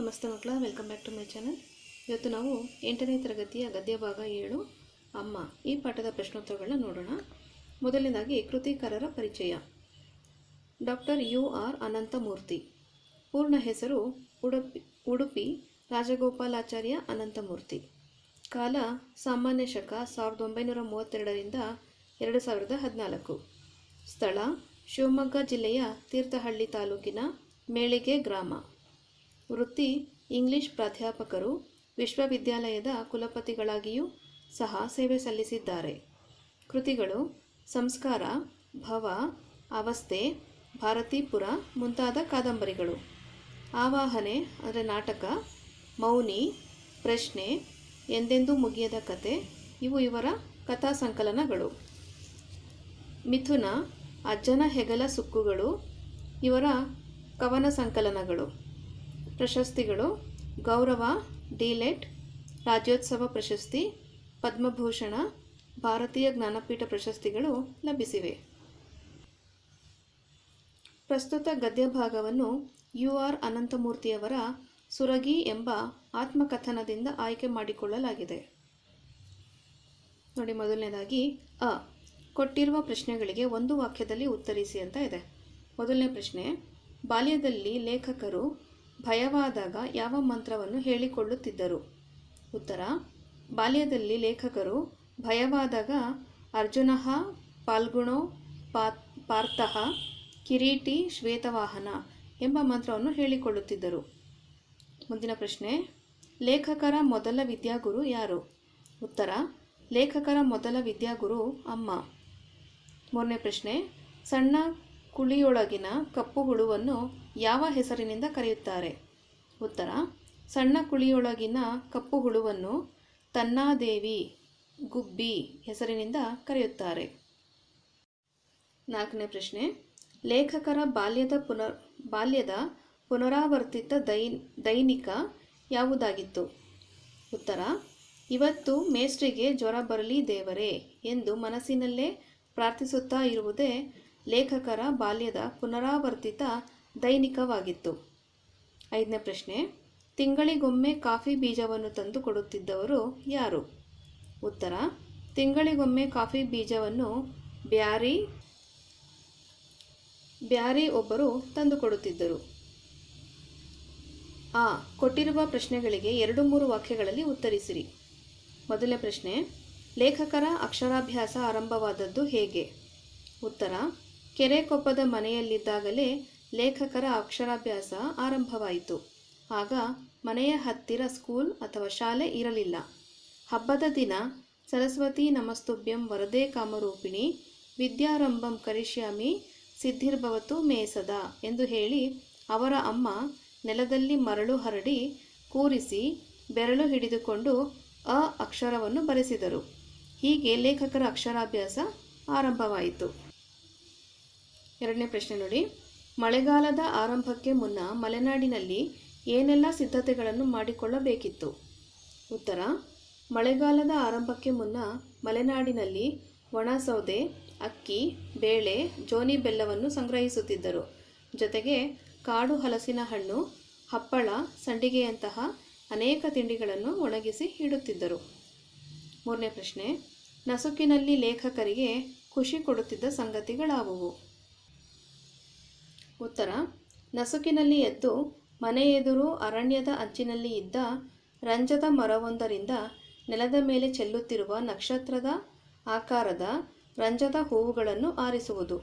ನಮಸ್ತೆ ಮಕ್ಕಳ welcome back to my channel ಇವತ್ತು ನಾವು ಎಂಟನೇ ತರಗತಿಯ ಗದ್ಯ ಭಾಗ ಏಳು, ಅಮ್ಮ. ಈ ಪಾಠದ ಪ್ರಶ್ನೋತ್ತರಗಳನ್ನ ನೋಡೋಣ. ಮೊದಲನೇದಾಗಿ, ಕೃತಿಕಾರರ ಪರಿಚಯ. Doctor U R Ananthamurthy. ಪೂರ್ಣ ಹೆಸರು ಉಡುಪಿ ಉಡುಪಿ ರಾಜಗೋಪಾಲಾಚಾರ್ಯ ಅನಂತಮೂರ್ತಿ. ಕಾಲ ಸಾಮಾನ್ಯ ಶಕ ಸಾವಿರದ ಒಂಬೈನೂರ ಮೂವತ್ತೆರಡರಿಂದ ಎರಡು ಸಾವಿರದ ಹದಿನಾಲ್ಕು. ಸ್ಥಳ ಶಿವಮೊಗ್ಗ ಜಿಲ್ಲೆಯ ತೀರ್ಥಹಳ್ಳಿ ತಾಲೂಕಿನ ಮೇಳಿಗೆ ಗ್ರಾಮ. ವೃತ್ತಿ ಇಂಗ್ಲಿಷ್ ಪ್ರಾಧ್ಯಾಪಕರು ವಿಶ್ವವಿದ್ಯಾಲಯದ ಕುಲಪತಿಗಳಾಗಿಯೂ ಸಹ ಸೇವೆ ಸಲ್ಲಿಸಿದ್ದಾರೆ. ಕೃತಿಗಳು ಸಂಸ್ಕಾರ, ಭವ, ಅವಸ್ಥೆ, ಭಾರತೀಪುರ ಮುಂತಾದ ಕಾದಂಬರಿಗಳು. ಆವಾಹನೆ ಅಂದರೆ ನಾಟಕ, ಮೌನಿ, ಪ್ರಶ್ನೆ, ಎಂದೆಂದೂ ಮುಗಿಯದ ಕತೆ, ಇವು ಇವರ ಕಥಾ ಸಂಕಲನಗಳು. ಮಿಥುನ ಅಜ್ಜನ ಹೆಗಲ ಸುಕ್ಕುಗಳು, ಇವರ ಕವನ ಸಂಕಲನಗಳು. ಪ್ರಶಸ್ತಿಗಳು ಗೌರವ, ಡಿಲೆಟ್, ರಾಜ್ಯೋತ್ಸವ ಪ್ರಶಸ್ತಿ, ಪದ್ಮಭೂಷಣ, ಭಾರತೀಯ ಜ್ಞಾನಪೀಠ ಪ್ರಶಸ್ತಿಗಳು ಲಭಿಸಿವೆ. ಪ್ರಸ್ತುತ ಗದ್ಯ ಭಾಗವನ್ನು ಯು ಆರ್ ಅನಂತಮೂರ್ತಿಯವರ ಸುರಗಿ ಎಂಬ ಆತ್ಮಕಥನದಿಂದ ಆಯ್ಕೆ ಮಾಡಿಕೊಳ್ಳಲಾಗಿದೆ. ನೋಡಿ, ಮೊದಲನೇದಾಗಿ, ಅ, ಕೊಟ್ಟಿರುವ ಪ್ರಶ್ನೆಗಳಿಗೆ ಒಂದು ವಾಕ್ಯದಲ್ಲಿ ಉತ್ತರಿಸಿ ಅಂತ ಇದೆ. ಮೊದಲನೇ ಪ್ರಶ್ನೆ, ಬಾಲ್ಯದಲ್ಲಿ ಲೇಖಕರು ಭಯವಾದಾಗ ಯಾವ ಮಂತ್ರವನ್ನು ಹೇಳಿಕೊಳ್ಳುತ್ತಿದ್ದರು? ಉತ್ತರ, ಬಾಲ್ಯದಲ್ಲಿ ಲೇಖಕರು ಭಯವಾದಾಗ ಅರ್ಜುನ ಪಾಲ್ಗುಣೋ ಪಾ ಪಾರ್ಥಃ ಕಿರೀಟಿ ಶ್ವೇತವಾಹನ ಎಂಬ ಮಂತ್ರವನ್ನು ಹೇಳಿಕೊಳ್ಳುತ್ತಿದ್ದರು. ಮುಂದಿನ ಪ್ರಶ್ನೆ, ಲೇಖಕರ ಮೊದಲ ವಿದ್ಯಾಗುರು ಯಾರು? ಉತ್ತರ, ಲೇಖಕರ ಮೊದಲ ವಿದ್ಯಾಗುರು ಅಮ್ಮ. ಮೂರನೇ ಪ್ರಶ್ನೆ, ಸಣ್ಣ ಕುಳಿಯೊಳಗಿನ ಕಪ್ಪು ಹುಳುವನ್ನು ಯಾವ ಹೆಸರಿನಿಂದ ಕರೆಯುತ್ತಾರೆ? ಉತ್ತರ, ಸಣ್ಣ ಕುಳಿಯೊಳಗಿನ ಕಪ್ಪು ಹುಳುವನ್ನು ತನ್ನಾದೇವಿ, ಗುಬ್ಬಿ ಹೆಸರಿನಿಂದ ಕರೆಯುತ್ತಾರೆ. ನಾಲ್ಕನೇ ಪ್ರಶ್ನೆ, ಲೇಖಕರ ಬಾಲ್ಯದ ಪುನರ್, ಬಾಲ್ಯದ ಪುನರಾವರ್ತಿತ ದೈ, ದೈನಿಕ ಯಾವುದಾಗಿತ್ತು? ಉತ್ತರ, ಇವತ್ತು ಮೇಸ್ಟ್ರಿಗೆ ಜ್ವರ ಬರಲಿ ದೇವರೇ ಎಂದು ಮನಸ್ಸಿನಲ್ಲೇ ಪ್ರಾರ್ಥಿಸುತ್ತಾ ಇರುವುದೇ ಲೇಖಕರ ಬಾಲ್ಯದ ಪುನರಾವರ್ತಿತ ದೈನಿಕವಾಗಿತ್ತು. ಐದನೇ ಪ್ರಶ್ನೆ, ತಿಂಗಳಿಗೊಮ್ಮೆ ಕಾಫಿ ಬೀಜವನ್ನು ತಂದು ಕೊಡುತ್ತಿದ್ದವರು ಯಾರು? ಉತ್ತರ, ತಿಂಗಳಿಗೊಮ್ಮೆ ಕಾಫಿ ಬೀಜವನ್ನು ಬ್ಯಾರಿ ಬ್ಯಾರಿ ಒಬ್ಬರು ತಂದುಕೊಡುತ್ತಿದ್ದರು ಆ, ಕೊಟ್ಟಿರುವ ಪ್ರಶ್ನೆಗಳಿಗೆ ಎರಡು ಮೂರು ವಾಕ್ಯಗಳಲ್ಲಿ ಉತ್ತರಿಸಿರಿ. ಮೊದಲನೇ ಪ್ರಶ್ನೆ, ಲೇಖಕರ ಅಕ್ಷರಾಭ್ಯಾಸ ಆರಂಭವಾದದ್ದು ಹೇಗೆ? ಉತ್ತರ ಕೆರೆಕೊಪ್ಪದ ಮನೆಯಲ್ಲಿದ್ದಾಗಲೇ ಲೇಖಕರ ಅಕ್ಷರಾಭ್ಯಾಸ ಆರಂಭವಾಯಿತು. ಆಗ ಮನೆಯ ಹತ್ತಿರ ಸ್ಕೂಲ್ ಅಥವಾ ಶಾಲೆ ಇರಲಿಲ್ಲ. ಹಬ್ಬದ ದಿನ ಸರಸ್ವತಿ ನಮಸ್ತುಭ್ಯಂ ವರದೇ ಕಾಮರೂಪಿಣಿ ವಿದ್ಯಾರಂಭಂ ಕರಿಷ್ಯಾಮಿ ಸಿದ್ಧಿರ್ಭವತು ಮೇಸದ ಎಂದು ಹೇಳಿ ಅವರ ಅಮ್ಮ ನೆಲದಲ್ಲಿ ಮರಳು ಹರಡಿ ಕೂರಿಸಿ ಬೆರಳು ಹಿಡಿದುಕೊಂಡು ಅ ಅಕ್ಷರವನ್ನು ಬರೆಸಿದರು. ಹೀಗೆ ಲೇಖಕರ ಅಕ್ಷರಾಭ್ಯಾಸ ಆರಂಭವಾಯಿತು. ಎರಡನೇ ಪ್ರಶ್ನೆ ನೋಡಿ. ಮಳೆಗಾಲದ ಆರಂಭಕ್ಕೆ ಮುನ್ನ ಮಲೆನಾಡಿನಲ್ಲಿ ಏನೆಲ್ಲ ಸಿದ್ಧತೆಗಳನ್ನು ಮಾಡಿಕೊಳ್ಳಬೇಕಿತ್ತು? ಉತ್ತರ, ಮಳೆಗಾಲದ ಆರಂಭಕ್ಕೆ ಮುನ್ನ ಮಲೆನಾಡಿನಲ್ಲಿ ಒಣಸೌದೆ ಅಕ್ಕಿ, ಬೇಳೆ, ಜೋನಿ ಬೆಲ್ಲವನ್ನು ಸಂಗ್ರಹಿಸುತ್ತಿದ್ದರು. ಜೊತೆಗೆ ಕಾಡು ಹಲಸಿನ ಹಣ್ಣು, ಹಪ್ಪಳ, ಸಂಡಿಗೆಯಂತಹ ಅನೇಕ ತಿಂಡಿಗಳನ್ನು ಒಣಗಿಸಿ ಇಡುತ್ತಿದ್ದರು. ಮೂರನೇ ಪ್ರಶ್ನೆ, ನಸುಕಿನಲ್ಲಿ ಲೇಖಕರಿಗೆ ಖುಷಿ ಕೊಡುತ್ತಿದ್ದ ಸಂಗತಿಗಳಾವುವು? ಉತ್ತರ, ನಸುಕಿನಲ್ಲಿ ಎದ್ದು ಮನೆ ಎದುರು ಅರಣ್ಯದ ಅಂಚಿನಲ್ಲಿ ಇದ್ದ ರಂಜದ ಮರವೊಂದರಿಂದ ನೆಲದ ಮೇಲೆ ಚೆಲ್ಲುತ್ತಿರುವ ನಕ್ಷತ್ರದ ಆಕಾರದ ರಂಜದ ಹೂವುಗಳನ್ನು ಆರಿಸುವುದು.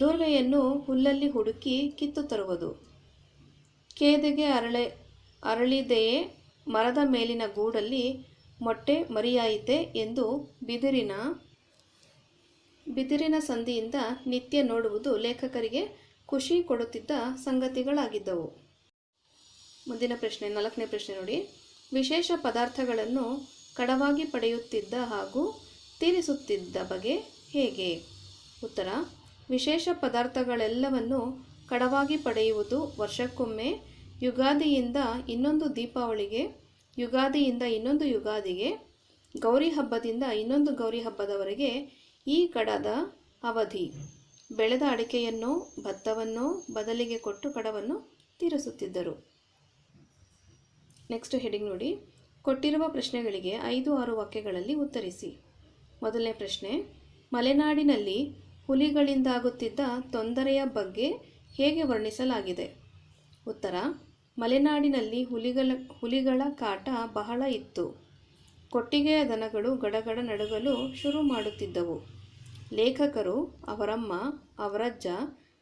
ದೂರ್ವೆಯನ್ನು ಹುಲ್ಲಲ್ಲಿ ಹುಡುಕಿ ಕಿತ್ತು ತರುವುದು. ಕೇದೆಗೆ ಅರಳೆ, ಅರಳಿದೆಯೇ ಮರದ ಮೇಲಿನ ಗೂಡಲ್ಲಿ ಮೊಟ್ಟೆ ಮರಿಯಾಯಿತೆ ಎಂದು ಬಿದಿರಿನ ಬಿದಿರಿನ ಸಂದಿಯಿಂದ ನಿತ್ಯ ನೋಡುವುದು ಲೇಖಕರಿಗೆ ಖುಷಿ ಕೊಡುತ್ತಿದ್ದ ಸಂಗತಿಗಳಾಗಿದ್ದವು. ಮುಂದಿನ ಪ್ರಶ್ನೆ, ನಾಲ್ಕನೇ ಪ್ರಶ್ನೆ ನೋಡಿ. ವಿಶೇಷ ಪದಾರ್ಥಗಳನ್ನು ಕಡವಾಗಿ ಪಡೆಯುತ್ತಿದ್ದ ಹಾಗೂ ತೀರಿಸುತ್ತಿದ್ದ ಬಗೆ ಹೇಗೆ? ಉತ್ತರ, ವಿಶೇಷ ಪದಾರ್ಥಗಳೆಲ್ಲವನ್ನು ಕಡವಾಗಿ ಪಡೆಯುವುದು ವರ್ಷಕ್ಕೊಮ್ಮೆ, ಯುಗಾದಿಯಿಂದ ಇನ್ನೊಂದು ದೀಪಾವಳಿಗೆ, ಯುಗಾದಿಯಿಂದ ಇನ್ನೊಂದು ಯುಗಾದಿಗೆ, ಗೌರಿ ಹಬ್ಬದಿಂದ ಇನ್ನೊಂದು ಗೌರಿ ಹಬ್ಬದವರೆಗೆ ಈ ಕಡದ ಅವಧಿ. ಬೆಳೆದ ಅಡಿಕೆಯನ್ನು, ಭತ್ತವನ್ನು, ಬದಲಿಗೆ ಕೊಟ್ಟು ಕಡವನ್ನು ತೀರಿಸುತ್ತಿದ್ದರು. ನೆಕ್ಸ್ಟ್ ಹೆಡಿಂಗ್ ನೋಡಿ. ಕೊಟ್ಟಿರುವ ಪ್ರಶ್ನೆಗಳಿಗೆ ಐದು ಆರು ವಾಕ್ಯಗಳಲ್ಲಿ ಉತ್ತರಿಸಿ. ಮೊದಲನೇ ಪ್ರಶ್ನೆ, ಮಲೆನಾಡಿನಲ್ಲಿ ಹುಲಿಗಳಿಂದಾಗುತ್ತಿದ್ದ ತೊಂದರೆಯ ಬಗ್ಗೆ ಹೇಗೆ ವರ್ಣಿಸಲಾಗಿದೆ? ಉತ್ತರ, ಮಲೆನಾಡಿನಲ್ಲಿ ಹುಲಿಗಳ ಹುಲಿಗಳ ಕಾಟ ಬಹಳ ಇತ್ತು. ಕೊಟ್ಟಿಗೆಯ ದನಗಳು ಗಡಗಡ ನಡುಗಲು ಶುರು ಮಾಡುತ್ತಿದ್ದವು. ಲೇಖಕರು, ಅವರಮ್ಮ, ಅವರಜ್ಜ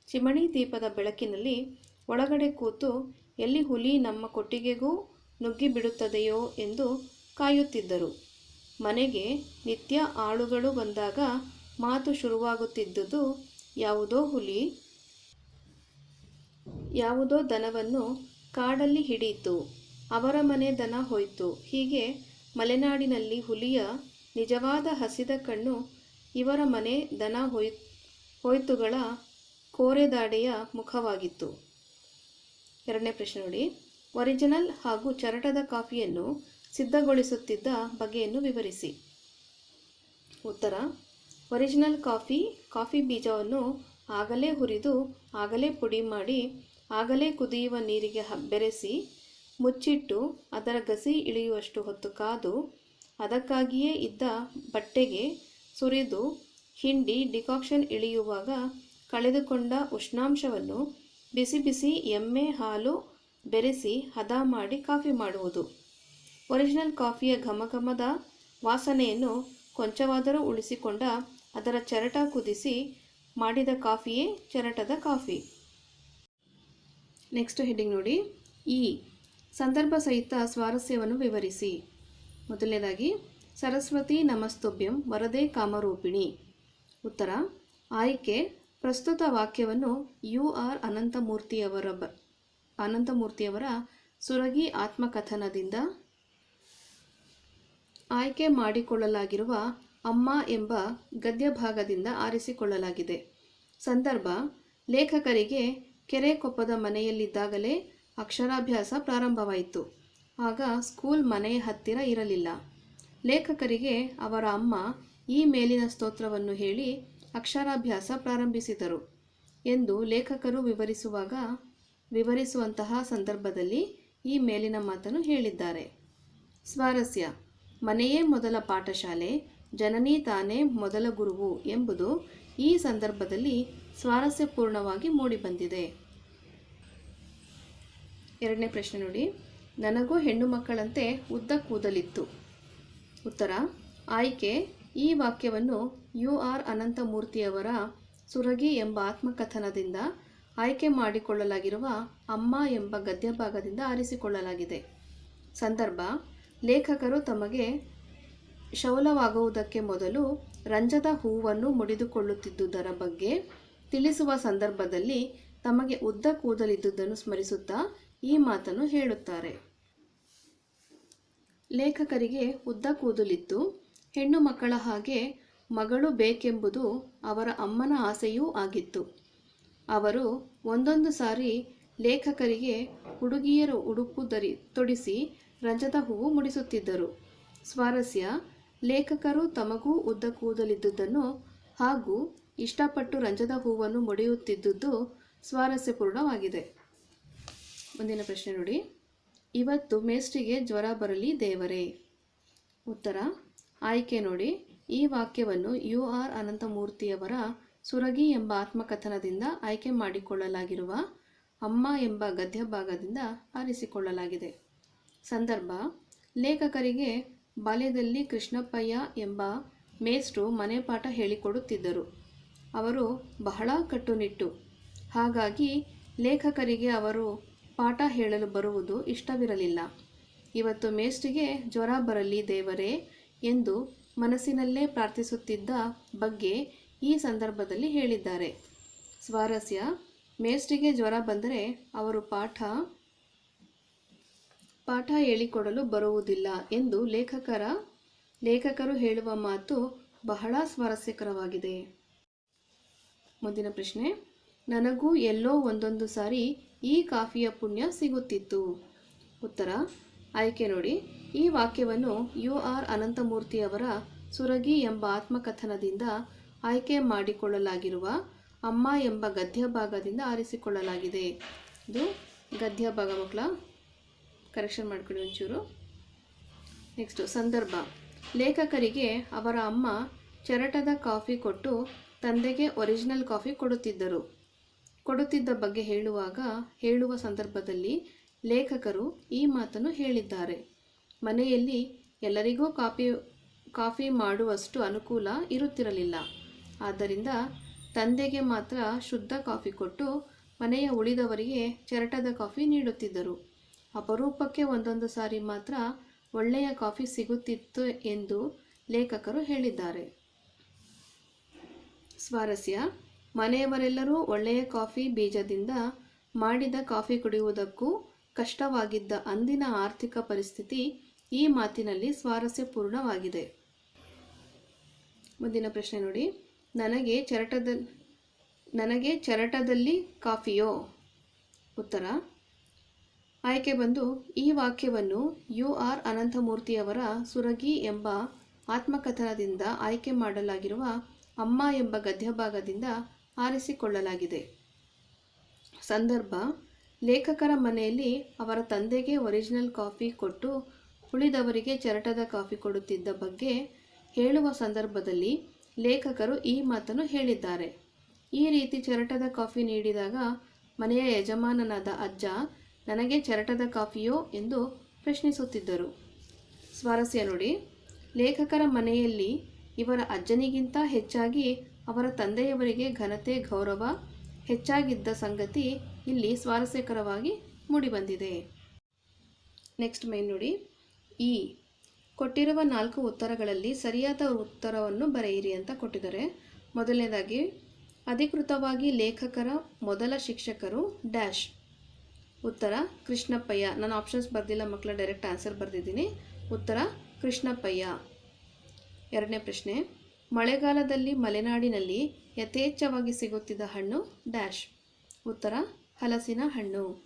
ಚಿಮಣಿ ದೀಪದ ಬೆಳಕಿನಲ್ಲಿ ಒಳಗಡೆ ಕೂತು ಎಲ್ಲಿ ಹುಲಿ ನಮ್ಮ ಕೊಟ್ಟಿಗೆಗೂ ನುಗ್ಗಿ ಬಿಡುತ್ತದೆಯೋ ಎಂದು ಕಾಯುತ್ತಿದ್ದರು. ಮನೆಗೆ ನಿತ್ಯ ಆಳುಗಳು ಬಂದಾಗ ಮಾತು ಶುರುವಾಗುತ್ತಿದ್ದುದು, ಯಾವುದೋ ಹುಲಿ, ಯಾವುದೋ ದನವನ್ನು ಕಾಡಲ್ಲಿ ಹಿಡಿಯಿತು. ಅವರ ಮನೆ ದನ ಹೋಯಿತು. ಹೀಗೆ ಮಲೆನಾಡಿನಲ್ಲಿ ಹುಲಿಯ ನಿಜವಾದ ಹಸಿದ ಕಣ್ಣು ಇವರ ಮನೆ ದನ ಹೊಯ್, ಹೋಯ್ತುಗಳ ಕೋರೆದಾಡೆಯ ಮುಖವಾಗಿತ್ತು. ಎರಡನೇ ಪ್ರಶ್ನೆ ನೋಡಿ. ಒರಿಜಿನಲ್ ಹಾಗೂ ಚರಟದ ಕಾಫಿಯನ್ನು ಸಿದ್ಧಗೊಳಿಸುತ್ತಿದ್ದ ಬಗೆಯನ್ನು ವಿವರಿಸಿ. ಉತ್ತರ. ಒರಿಜಿನಲ್ ಕಾಫಿ ಕಾಫಿ ಬೀಜವನ್ನು ಆಗಲೇ ಹುರಿದು, ಆಗಲೇ ಪುಡಿ ಮಾಡಿ, ಆಗಲೇ ಕುದಿಯುವ ನೀರಿಗೆ ಬೆರೆಸಿ, ಮುಚ್ಚಿಟ್ಟು ಅದರ ಗಸಿ ಇಳಿಯುವಷ್ಟು ಹೊತ್ತು ಕಾದು, ಅದಕ್ಕಾಗಿಯೇ ಇದ್ದ ಬಟ್ಟೆಗೆ ಸುರಿದು ಹಿಂಡಿ ಡಿಕಾಕ್ಷನ್ ಇಳಿಯುವಾಗ ಕಳೆದುಕೊಂಡ ಉಷ್ಣಾಂಶವನ್ನು ಬಿಸಿ ಬಿಸಿ ಎಮ್ಮೆ ಹಾಲು ಬೆರೆಸಿ ಹದ ಮಾಡಿ ಕಾಫಿ ಮಾಡುವುದು. ಒರಿಜಿನಲ್ ಕಾಫಿಯ ಘಮಘಮದ ವಾಸನೆಯನ್ನು ಕೊಂಚವಾದರೂ ಉಳಿಸಿಕೊಂಡ ಅದರ ಚರಟ ಕುದಿಸಿ ಮಾಡಿದ ಕಾಫಿಯೇ ಚರಟದ ಕಾಫಿ. ನೆಕ್ಸ್ಟ್ ಹೆಡ್ಡಿಂಗ್ ನೋಡಿ. ಈ ಸಂದರ್ಭ ಸಹಿತ ಸ್ವಾರಸ್ಯವನ್ನು ವಿವರಿಸಿ. ಮೊದಲನೇದಾಗಿ ಸರಸ್ವತಿ ನಮಸ್ತುಭ್ಯಂ ವರದೇ ಕಾಮರೂಪಿಣಿ. ಉತ್ತರ, ಆಯ್ಕೆ, ಪ್ರಸ್ತುತ ವಾಕ್ಯವನ್ನು ಯು ಆರ್ ಅನಂತಮೂರ್ತಿಯವರ ಬ, ಅನಂತಮೂರ್ತಿಯವರ ಸುರಗಿ ಆತ್ಮಕಥನದಿಂದ ಆಯ್ಕೆ ಮಾಡಿಕೊಳ್ಳಲಾಗಿರುವ ಅಮ್ಮ ಎಂಬ ಗದ್ಯ ಭಾಗದಿಂದ ಆರಿಸಿಕೊಳ್ಳಲಾಗಿದೆ. ಸಂದರ್ಭ, ಲೇಖಕರಿಗೆ ಕೆರೆಕೊಪ್ಪದ ಮನೆಯಲ್ಲಿದ್ದಾಗಲೇ ಅಕ್ಷರಾಭ್ಯಾಸ ಪ್ರಾರಂಭವಾಯಿತು. ಆಗ ಸ್ಕೂಲ್ ಮನೆಯ ಹತ್ತಿರ ಇರಲಿಲ್ಲ. ಲೇಖಕರಿಗೆ ಅವರ ಅಮ್ಮ ಈ ಮೇಲಿನ ಸ್ತೋತ್ರವನ್ನು ಹೇಳಿ ಅಕ್ಷರಾಭ್ಯಾಸ ಪ್ರಾರಂಭಿಸಿದರು ಎಂದು ಲೇಖಕರು ವಿವರಿಸುವಾಗ ವಿವರಿಸುವಂತಹ ಸಂದರ್ಭದಲ್ಲಿ ಈ ಮೇಲಿನ ಮಾತನ್ನು ಹೇಳಿದ್ದಾರೆ. ಸ್ವಾರಸ್ಯ, ಮನೆಯೇ ಮೊದಲ ಪಾಠಶಾಲೆ, ಜನನಿ ತಾನೇ ಮೊದಲ ಗುರುವು ಎಂಬುದು ಈ ಸಂದರ್ಭದಲ್ಲಿ ಸ್ವಾರಸ್ಯಪೂರ್ಣವಾಗಿ ಮೂಡಿಬಂದಿದೆ. ಎರಡನೇ ಪ್ರಶ್ನೆ ನೋಡಿ. ನನಗೂ ಹೆಣ್ಣು ಮಕ್ಕಳಂತೆ ಉದ್ದ ಕೂದಲಿತ್ತು. ಉತ್ತರ, ಆಯ್ಕೆ, ಈ ವಾಕ್ಯವನ್ನು ಯು ಆರ್ ಅನಂತಮೂರ್ತಿಯವರ ಸುರಗಿ ಎಂಬ ಆತ್ಮಕಥನದಿಂದ ಆಯ್ಕೆ ಮಾಡಿಕೊಳ್ಳಲಾಗಿರುವ ಅಮ್ಮ ಎಂಬ ಗದ್ಯಭಾಗದಿಂದ ಆರಿಸಿಕೊಳ್ಳಲಾಗಿದೆ. ಸಂದರ್ಭ, ಲೇಖಕರು ತಮಗೆ ಶೌಲವಾಗುವುದಕ್ಕೆ ಮೊದಲು ರಂಜದ ಹೂವನ್ನು ಮುಡಿದುಕೊಳ್ಳುತ್ತಿದ್ದುದರ ಬಗ್ಗೆ ತಿಳಿಸುವ ಸಂದರ್ಭದಲ್ಲಿ ತಮಗೆ ಉದ್ದ ಕೂದಲಿದ್ದುದನ್ನು ಸ್ಮರಿಸುತ್ತಾ ಈ ಮಾತನ್ನು ಹೇಳುತ್ತಾರೆ. ಲೇಖಕರಿಗೆ ಉದ್ದ ಕೂದಲಿತ್ತು. ಹೆಣ್ಣು ಮಕ್ಕಳ ಹಾಗೆ ಮಗಳು ಬೇಕೆಂಬುದು ಅವರ ಅಮ್ಮನ ಆಸೆಯೂ ಆಗಿತ್ತು. ಅವರು ಒಂದೊಂದು ಸಾರಿ ಲೇಖಕರಿಗೆ ಹುಡುಗಿಯರು ಉಡುಪು ದರಿ ತೊಡಿಸಿ ರಂಜದ ಹೂವು ಮುಡಿಸುತ್ತಿದ್ದರು. ಸ್ವಾರಸ್ಯ, ಲೇಖಕರು ತಮಗೂ ಉದ್ದ ಕೂದಲಿದ್ದುದನ್ನು ಹಾಗೂ ಇಷ್ಟಪಟ್ಟು ರಂಜದ ಹೂವನ್ನು ಮುಡಿಯುತ್ತಿದ್ದುದು ಸ್ವಾರಸ್ಯಪೂರ್ಣವಾಗಿದೆ. ಮುಂದಿನ ಪ್ರಶ್ನೆ ನೋಡಿ. ಇವತ್ತು ಮೇಷ್ಟಿಗೆ ಜ್ವರ ಬರಲಿ ದೇವರೇ. ಉತ್ತರ, ಆಯ್ಕೆ ನೋಡಿ. ಈ ವಾಕ್ಯವನ್ನು ಯು ಆರ್ ಅನಂತಮೂರ್ತಿಯವರ ಸುರಗಿ ಎಂಬ ಆತ್ಮಕಥನದಿಂದ ಆಯ್ಕೆ ಮಾಡಿಕೊಳ್ಳಲಾಗಿರುವ ಅಮ್ಮ ಎಂಬ ಗದ್ಯ ಭಾಗದಿಂದ ಆರಿಸಿಕೊಳ್ಳಲಾಗಿದೆ. ಸಂದರ್ಭ, ಲೇಖಕರಿಗೆ ಬಾಲ್ಯದಲ್ಲಿ ಕೃಷ್ಣಪ್ಪಯ್ಯ ಎಂಬ ಮೇಷ್ಟ್ರು ಮನೆ ಪಾಠ ಹೇಳಿಕೊಡುತ್ತಿದ್ದರು. ಅವರು ಬಹಳ ಕಟ್ಟುನಿಟ್ಟು. ಹಾಗಾಗಿ ಲೇಖಕರಿಗೆ ಅವರು ಪಾಠ ಹೇಳಲು ಬರುವುದು ಇಷ್ಟವಿರಲಿಲ್ಲ. ಇವತ್ತು ಮೇಷ್ಟಿಗೆ ಜ್ವರ ಬರಲಿ ದೇವರೇ ಎಂದು ಮನಸ್ಸಿನಲ್ಲೇ ಪ್ರಾರ್ಥಿಸುತ್ತಿದ್ದ ಬಗ್ಗೆ ಈ ಸಂದರ್ಭದಲ್ಲಿ ಹೇಳಿದ್ದಾರೆ. ಸ್ವಾರಸ್ಯ ಮೇಷ್ಟಿಗೆ ಜ್ವರ ಬಂದರೆ ಅವರು ಪಾಠ ಪಾಠ ಹೇಳಿಕೊಡಲು ಬರುವುದಿಲ್ಲ ಎಂದು ಲೇಖಕರ, ಲೇಖಕರು ಹೇಳುವ ಮಾತು ಬಹಳ ಸ್ವಾರಸ್ಯಕರವಾಗಿದೆ. ಮುಂದಿನ ಪ್ರಶ್ನೆ, ನನಗೂ ಎಲ್ಲೋ ಒಂದೊಂದು ಸಾರಿ ಈ ಕಾಫಿಯ ಪುಣ್ಯ ಸಿಗುತ್ತಿತ್ತು. ಉತ್ತರ, ಆಯ್ಕೆ ನೋಡಿ. ಈ ವಾಕ್ಯವನ್ನು ಯು ಆರ್ ಅನಂತಮೂರ್ತಿಯವರ ಸುರಗಿ ಎಂಬ ಆತ್ಮಕಥನದಿಂದ ಆಯ್ಕೆ ಮಾಡಿಕೊಳ್ಳಲಾಗಿರುವ ಅಮ್ಮ ಎಂಬ ಗದ್ಯ ಭಾಗದಿಂದ ಆರಿಸಿಕೊಳ್ಳಲಾಗಿದೆ. ಇದು ಗದ್ಯ ಭಾಗ ಮಕ್ಕಳ ಕರೆಕ್ಷನ್ ಮಾಡ್ಕೊಳ್ಳಿ ಒಂಚೂರು. ನೆಕ್ಸ್ಟು ಸಂದರ್ಭ. ಲೇಖಕರಿಗೆ ಅವರ ಅಮ್ಮ ಚರಟದ ಕಾಫಿ ಕೊಟ್ಟು ತಂದೆಗೆ ಒರಿಜಿನಲ್ ಕಾಫಿ ಕೊಡುತ್ತಿದ್ದರು. ಕೊಡುತ್ತಿದ್ದ ಬಗ್ಗೆ ಹೇಳುವಾಗ ಹೇಳುವ ಸಂದರ್ಭದಲ್ಲಿ ಲೇಖಕರು ಈ ಮಾತನ್ನು ಹೇಳಿದ್ದಾರೆ. ಮನೆಯಲ್ಲಿ ಎಲ್ಲರಿಗೂ ಕಾಫಿ ಕಾಫಿ ಮಾಡುವಷ್ಟು ಅನುಕೂಲ ಇರುತ್ತಿರಲಿಲ್ಲ. ಆದ್ದರಿಂದ ತಂದೆಗೆ ಮಾತ್ರ ಶುದ್ಧ ಕಾಫಿ ಕೊಟ್ಟು ಮನೆಯ ಉಳಿದವರಿಗೆ ಚರಟದ ಕಾಫಿ ನೀಡುತ್ತಿದ್ದರು. ಅಪರೂಪಕ್ಕೆ ಒಂದೊಂದು ಸಾರಿ ಮಾತ್ರ ಒಳ್ಳೆಯ ಕಾಫಿ ಸಿಗುತ್ತಿತ್ತು ಎಂದು ಲೇಖಕರು ಹೇಳಿದ್ದಾರೆ. ಸ್ವಾರಸ್ಯ. ಮನೆಯವರೆಲ್ಲರೂ ಒಳ್ಳೆಯ ಕಾಫಿ ಬೀಜದಿಂದ ಮಾಡಿದ ಕಾಫಿ ಕುಡಿಯುವುದಕ್ಕೂ ಕಷ್ಟವಾಗಿದ್ದ ಅಂದಿನ ಆರ್ಥಿಕ ಪರಿಸ್ಥಿತಿ ಈ ಮಾತಿನಲ್ಲಿ ಸ್ವಾರಸ್ಯಪೂರ್ಣವಾಗಿದೆ. ಮುಂದಿನ ಪ್ರಶ್ನೆ ನೋಡಿ. ನನಗೆ ಚರಟದ, ನನಗೆ ಚರಟದಲ್ಲಿ ಕಾಫಿಯೋ? ಉತ್ತರ. ಆಯ್ಕೆ ಬಂದು ಈ ವಾಕ್ಯವನ್ನು ಯು ಆರ್ ಅನಂತಮೂರ್ತಿಯವರ ಸುರಗಿ ಎಂಬ ಆತ್ಮಕಥನದಿಂದ ಆಯ್ಕೆ ಮಾಡಲಾಗಿರುವ ಅಮ್ಮ ಎಂಬ ಗದ್ಯಭಾಗದಿಂದ ಆರಿಸಿಕೊಳ್ಳಲಾಗಿದೆ. ಸಂದರ್ಭ, ಲೇಖಕರ ಮನೆಯಲ್ಲಿ ಅವರ ತಂದೆಗೆ ಒರಿಜಿನಲ್ ಕಾಫಿ ಕೊಟ್ಟು ಉಳಿದವರಿಗೆ ಚರಟದ ಕಾಫಿ ಕೊಡುತ್ತಿದ್ದ ಬಗ್ಗೆ ಹೇಳುವ ಸಂದರ್ಭದಲ್ಲಿ ಲೇಖಕರು ಈ ಮಾತನ್ನು ಹೇಳಿದ್ದಾರೆ. ಈ ರೀತಿ ಚರಟದ ಕಾಫಿ ನೀಡಿದಾಗ ಮನೆಯ ಯಜಮಾನನಾದ ಅಜ್ಜ, ನನಗೆ ಚರಟದ ಕಾಫಿಯೋ ಎಂದು ಪ್ರಶ್ನಿಸುತ್ತಿದ್ದರು. ಸ್ವಾರಸ್ಯ ನೋಡಿ, ಲೇಖಕರ ಮನೆಯಲ್ಲಿ ಇವರ ಅಜ್ಜನಿಗಿಂತ ಹೆಚ್ಚಾಗಿ ಅವರ ತಂದೆಯವರಿಗೆ ಘನತೆ, ಗೌರವ ಹೆಚ್ಚಾಗಿದ್ದ ಸಂಗತಿ ಇಲ್ಲಿ ಸ್ವಾರಸ್ಯಕರವಾಗಿ ಮೂಡಿಬಂದಿದೆ. ನೆಕ್ಸ್ಟ್ ಮೈನ್ ನೋಡಿ. ಈ ಕೊಟ್ಟಿರುವ ನಾಲ್ಕು ಉತ್ತರಗಳಲ್ಲಿ ಸರಿಯಾದ ಉತ್ತರವನ್ನು ಬರೆಯಿರಿ ಅಂತ ಕೊಟ್ಟಿದ್ದಾರೆ. ಮೊದಲನೇದಾಗಿ, ಅಧಿಕೃತವಾಗಿ ಲೇಖಕರ ಮೊದಲ ಶಿಕ್ಷಕರು ಡ್ಯಾಶ್. ಉತ್ತರ, ಕೃಷ್ಣಪ್ಪಯ್ಯ. ನಾನು ಆಪ್ಷನ್ಸ್ ಬರೆದಿಲ್ಲ, ಮಕ್ಕಳ ಡೈರೆಕ್ಟ್ ಆನ್ಸರ್ ಬರೆದಿದ್ದೀನಿ. ಉತ್ತರ, ಕೃಷ್ಣಪ್ಪಯ್ಯ. ಎರಡನೇ ಪ್ರಶ್ನೆ ಮಳೆಗಾಲದಲ್ಲಿ ಮಲೆನಾಡಿನಲ್ಲಿ ಯಥೇಚ್ಛವಾಗಿ ಸಿಗುತ್ತಿದ್ದ ಹಣ್ಣು ಡ್ಯಾಶ್. ಉತ್ತರ, ಹಲಸಿನ ಹಣ್ಣು.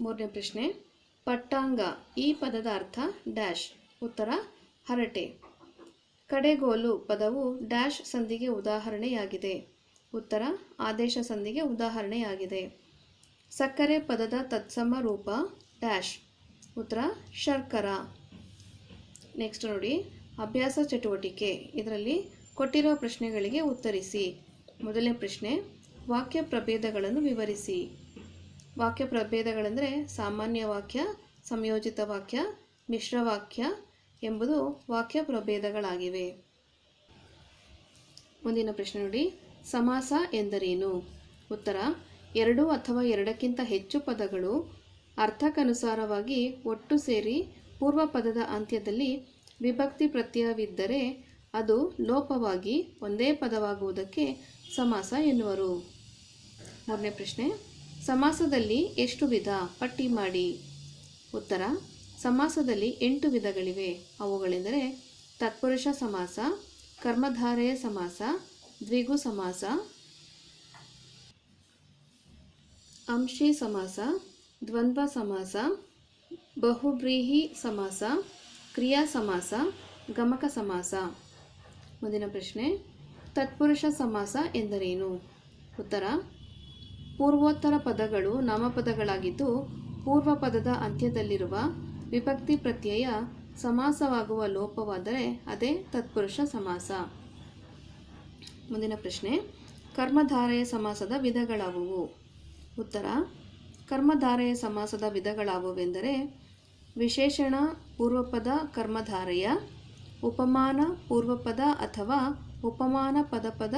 ಮೂರನೇ ಪ್ರಶ್ನೆ, ಪಟ್ಟಾಂಗ, ಈ ಪದದ ಅರ್ಥ ಡ್ಯಾಶ್. ಉತ್ತರ, ಹರಟೆ. ಕಡೆಗೋಲು ಪದವು ಡ್ಯಾಶ್ ಸಂಧಿಗೆ ಉದಾಹರಣೆಯಾಗಿದೆ. ಉತ್ತರ, ಆದೇಶ ಸಂಧಿಗೆ ಉದಾಹರಣೆಯಾಗಿದೆ. ಸಕ್ಕರೆ ಪದದ ತತ್ಸಮ ರೂಪ ಡ್ಯಾಶ್. ಉತ್ತರ, ಶರ್ಕರ. ನೆಕ್ಸ್ಟ್ ನೋಡಿ. ಅಭ್ಯಾಸ ಚಟುವಟಿಕೆ. ಇದರಲ್ಲಿ ಕೊಟ್ಟಿರುವ ಪ್ರಶ್ನೆಗಳಿಗೆ ಉತ್ತರಿಸಿ. ಮೊದಲನೇ ಪ್ರಶ್ನೆ, ವಾಕ್ಯ ಪ್ರಭೇದಗಳನ್ನು ವಿವರಿಸಿ. ವಾಕ್ಯ ಪ್ರಭೇದಗಳೆಂದರೆ ಸಾಮಾನ್ಯ ವಾಕ್ಯ, ಸಂಯೋಜಿತ ವಾಕ್ಯ, ಮಿಶ್ರ ವಾಕ್ಯ ಎಂಬುದು ವಾಕ್ಯ ಪ್ರಭೇದಗಳಾಗಿವೆ. ಮುಂದಿನ ಪ್ರಶ್ನೆ ನೋಡಿ. ಸಮಾಸ ಎಂದರೇನು? ಉತ್ತರ, ಎರಡು ಅಥವಾ ಎರಡಕ್ಕಿಂತ ಹೆಚ್ಚು ಪದಗಳು ಅರ್ಥಕ್ಕನುಸಾರವಾಗಿ ಒಟ್ಟು ಸೇರಿ ಪೂರ್ವ ಪದದ ಅಂತ್ಯದಲ್ಲಿ ವಿಭಕ್ತಿ ಪ್ರತ್ಯಯವಿದ್ದರೆ ಅದು ಲೋಪವಾಗಿ ಒಂದೇ ಪದವಾಗುವುದಕ್ಕೆ ಸಮಾಸ ಎನ್ನುವರು. ಮೂರನೇ ಪ್ರಶ್ನೆ, ಸಮಾಸದಲ್ಲಿ ಎಷ್ಟು ವಿಧ ಪಟ್ಟಿ ಮಾಡಿ? ಉತ್ತರ, ಸಮಾಸದಲ್ಲಿ ಎಂಟು ವಿಧಗಳಿವೆ. ಅವುಗಳೆಂದರೆ ತತ್ಪುರುಷ ಸಮಾಸ, ಕರ್ಮಧಾರೆಯ ಸಮಾಸ, ದ್ವಿಗು ಸಮಾಸ, ಅಂಶಿ ಸಮಾಸ, ದ್ವಂದ್ವ ಸಮಾಸ, ಬಹುಬ್ರೀಹಿ ಸಮಾಸ ಕ್ರಿಯಾ ಸಮಾಸ, ಗಮಕ ಸಮಾಸ. ಮುಂದಿನ ಪ್ರಶ್ನೆ, ತತ್ಪುರುಷ ಸಮಾಸ ಎಂದರೇನು? ಉತ್ತರ, ಪೂರ್ವೋತ್ತರ ಪದಗಳು ನಾಮಪದಗಳಾಗಿದ್ದು ಪೂರ್ವ ಪದದ ಅಂತ್ಯದಲ್ಲಿರುವ ವಿಭಕ್ತಿ ಪ್ರತ್ಯಯ ಸಮಾಸವಾಗುವ ಲೋಪವಾದರೆ ಅದೇ ತತ್ಪುರುಷ ಸಮಾಸ. ಮುಂದಿನ ಪ್ರಶ್ನೆ, ಕರ್ಮಧಾರೆಯ ಸಮಾಸದ ವಿಧಗಳಾವುವು? ಉತ್ತರ, ಕರ್ಮಧಾರೆಯ ಸಮಾಸದ ವಿಧಗಳಾವುವೆಂದರೆ ವಿಶೇಷಣ ಪೂರ್ವಪದ ಕರ್ಮಧಾರೆಯ, ಉಪಮಾನ ಪೂರ್ವಪದ ಅಥವಾ ಉಪಮಾನ ಪದಪದ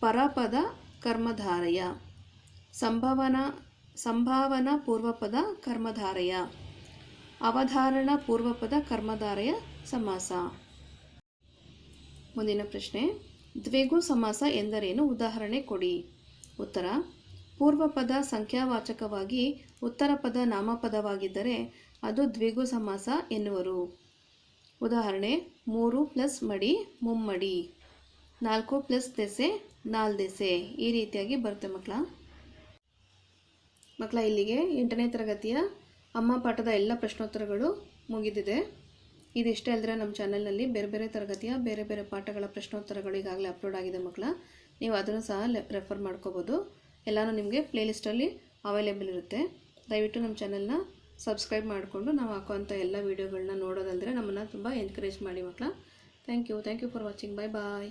ಪರಪದ ಕರ್ಮಧಾರೆಯ, ಸಂಭವನ ಸಂಭಾವನ ಪೂರ್ವಪದ ಕರ್ಮಧಾರೆಯ, ಅವಧಾರಣ ಪೂರ್ವಪದ ಕರ್ಮಧಾರೆಯ ಸಮಾಸ. ಮುಂದಿನ ಪ್ರಶ್ನೆ, ದ್ವಿಗು ಸಮಾಸ ಎಂದರೇನು? ಉದಾಹರಣೆ ಕೊಡಿ. ಉತ್ತರ, ಪೂರ್ವಪದ ಸಂಖ್ಯಾವಾಚಕವಾಗಿ ಉತ್ತರ ಪದ ನಾಮಪದವಾಗಿದ್ದರೆ ಅದು ದ್ವಿಗು ಸಮಾಸ ಎನ್ನುವರು. ಉದಾಹರಣೆ, ಮೂರು ಪ್ಲಸ್ ಮಡಿ, ಮುಮ್ಮಡಿ. ನಾಲ್ಕು ಪ್ಲಸ್ ದೆಸೆ ನಾಲ್ದೆಸೆ ಈ ರೀತಿಯಾಗಿ ಬರುತ್ತೆ ಮಕ್ಕಳ. ಮಕ್ಕಳ, ಇಲ್ಲಿಗೆ ಎಂಟನೇ ತರಗತಿಯ ಅಮ್ಮ ಪಾಠದ ಎಲ್ಲ ಪ್ರಶ್ನೋತ್ತರಗಳು ಮುಗಿದಿದೆ. ಇದಿಷ್ಟೇ ಅಲ್ಲದೆ ನಮ್ಮ ಚಾನಲ್ನಲ್ಲಿ ಬೇರೆ ಬೇರೆ ತರಗತಿಯ ಬೇರೆ ಬೇರೆ ಪಾಠಗಳ ಪ್ರಶ್ನೋತ್ತರಗಳು ಈಗಾಗಲೇ ಅಪ್ಲೋಡ್ ಆಗಿದೆ ಮಕ್ಕಳ. ನೀವು ಅದನ್ನು ಸಹ ರೆಫರ್ ಮಾಡ್ಕೋಬೋದು. ಎಲ್ಲನೂ ನಿಮಗೆ ಪ್ಲೇಲಿಸ್ಟಲ್ಲಿ ಅವೈಲೇಬಲ್ ಇರುತ್ತೆ. ದಯವಿಟ್ಟು ನಮ್ಮ ಚಾನಲ್ನ ಸಬ್ಸ್ಕ್ರೈಬ್ ಮಾಡಿಕೊಂಡು ನಾವು ಹಾಕುವಂಥ ಎಲ್ಲ ವೀಡಿಯೋಗಳನ್ನ ನೋಡೋದಲ್ದರೆ ನಮ್ಮನ್ನು ತುಂಬ ಎನ್ಕರೇಜ್ ಮಾಡಿ ಮಕ್ಕಳ thank you thank you for watching bye bye